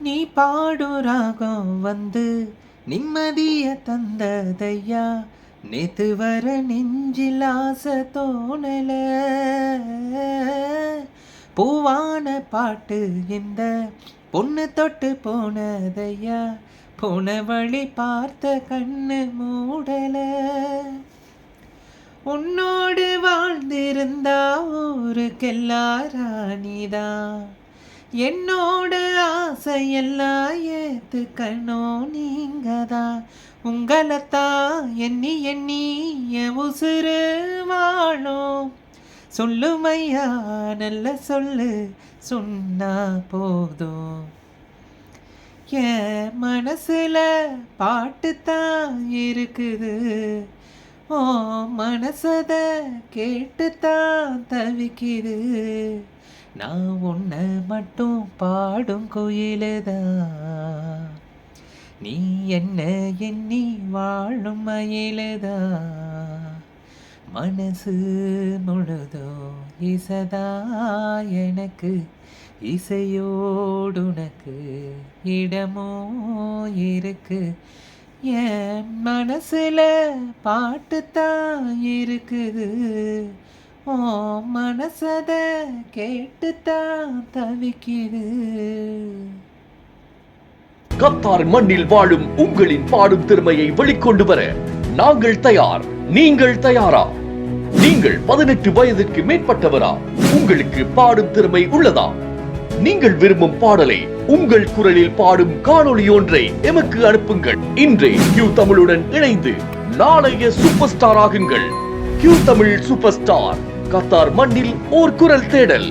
நீ பாடும் ராகம் வந்து நிம்மதிய தந்ததையா? நேத்து வர நெஞ்சில் ஆசை தோணல. பூவான பாட்டு இந்த பொண்ணு தொட்டு போனதையா? போன வழி பார்த்த கண்ணு மூடல. உன்னோடு வாழ்ந்திருந்தா ஊருக்கெல்லாம் ராணிதான். என்னோட ஆசையெல்லாம் ஏத்துக்கணும் நீங்கதான் உங்களைத்தான் எண்ணி எண்ணி என் உசுறு வாழும் சொல்லுமையா நல்ல சொல்லு சொன்னா போதும் என் மனசுல பாட்டு தான் இருக்குது. ஓ மனசத கேட்டுத்தான் தவிக்குது. நான் உன்னை மட்டும் பாடும் குயிலுதான். நீ என்ன எண்ணி வாழும் மயிலுதான். மனசு முழுதோ இசதா எனக்கு இசையோடு உனக்கு இடமோ இருக்கு. என் மனசுல பாட்டு தான் இருக்குது. ஓ மனசத கேட்டு தான் தவிக்குது. கத்தார் மண்ணில் வாழும் உங்களின் பாடும் திறமையை வெளிக்கொண்டு வர நாங்கள் தயார் நீங்கள் தயாரா? நீங்கள் பதினெட்டு வயதிற்கு மேற்பட்டவரா? உங்களுக்கு பாடும் திறமை உள்ளதா? நீங்கள் விரும்பும் பாடலை உங்கள் குரலில் பாடும் காணொளி ஒன்றை எமக்கு அனுப்புங்கள். இன்றே கியூ தமிழுடன் இணைந்து நாளைய சூப்பர் ஸ்டார் ஆகுங்கள். Q Tamil super star Qatar மண்ணில் ஓர் குரல் தேடல்.